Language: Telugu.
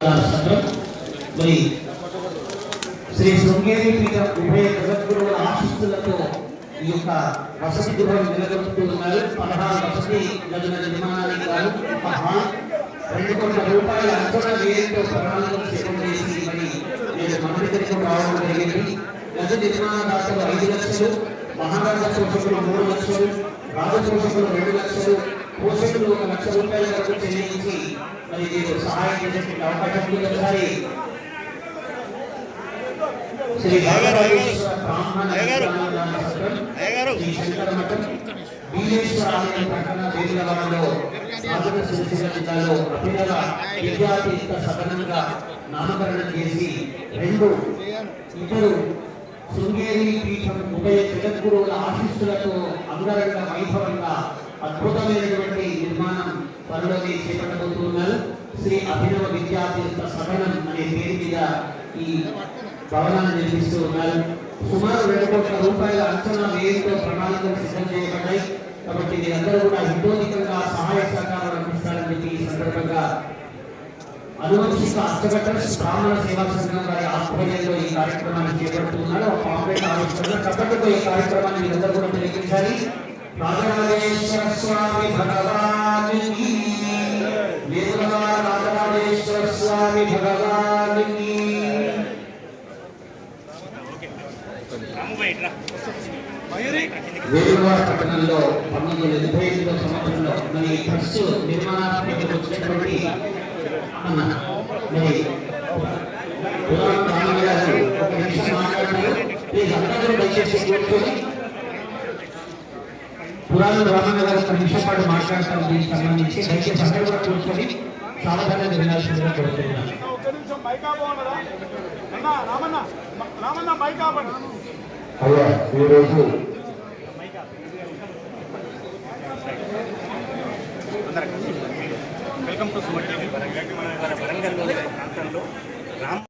సత్రం మరి శ్రీ శృంగేరి పీఠ ఉభయ జగద్గురువుల ఆశీస్సులతో ఈ యొక్క వసతి గృహం నిలబెడుతూ ఉన్నారు. పదహారు వసతి గదుల నిర్మాణానికి గాను ఒక రెండు కోట్ల రూపాయల అంచనా వ్యయంతో ప్రణాళికలు సిద్ధం చేసి మరి నేను మన రావడం జరిగింది. గది నిర్మాణదాతలు ఐదు లక్షలు మహారాజ పోషకులు మూడు లక్షలు రాజ రాజపోషకులు రెండు లక్షలు పోషకులు ఒక లక్ష రూపాయల వరకు చెల్లించి మరి మీరు సహాయం చేసేటువంటి అవకాశం ఉంది ఒకసారి శ్రీ జిల్లాలో అభినవ సదనంగా నామకరణం చేసి రెండు ఇద్దరు శృంగేరి పీఠం ఉభయ జగద్గురువుల ఆశీస్సులతో అంగరంగ వైభవంగా అద్భుతమైనటువంటి నిర్మాణం పనులని చేపట్టబోతున్నారు శ్రీ అభినవ విద్యాతీర్థ సభనం అనే పేరు మీద ఈ భవనాన్ని నిర్మిస్తూ ఉన్నారు. సుమారు రెండు కోట్ల రూపాయల అంచనా వ్యయంతో ప్రణాళికలు సిద్ధం చేయబడ్డాయి. కాబట్టి మీరందరూ కూడా హితోధికంగా సహాయ సహకారాలు అందిస్తారని చెప్పి ఈ సందర్భంగా అనువంశిక అచ్చగట్ట బ్రాహ్మణ సేవా సంఘం వారి ఆధ్వర్యంలో ఈ కార్యక్రమాన్ని చేపడుతున్నారు ఒక పాంప్లెట్ ఆలోచన చప్పటితో ఈ కార్యక్రమాన్ని మీరందరూ కూడా తెలియజేయాలి రాజరాజేశ్వర స్వామి భగవానికి వేదవాడ రాజరాజేశ్వర స్వామి భగవానికి వేలువాడ పట్టణంలో పంతొమ్మిది వందల ఎనభై ఐదవ సంవత్సరంలో మరి ఫస్ట్ నిర్మాణాత్మకతకు వచ్చినటువంటి మరి పురాణ ఒక నిమిషం మాట్లాడారు ప్లీజ్ అందరూ దయచేసి కూర్చొని పురాణ రామయ్య గారు ఒక నిమిషం పాటు మాట్లాడతారు. దీనికి సంబంధించి దయచేసి అందరూ కూడా కూర్చొని సావధానంగా వినాల్సిందిగా కోరుతున్నాను రామన్న రామన్న అయ్యా ఈరోజు welcome to Suman TV Warangal Warangal ప్రాంతంలో రామ్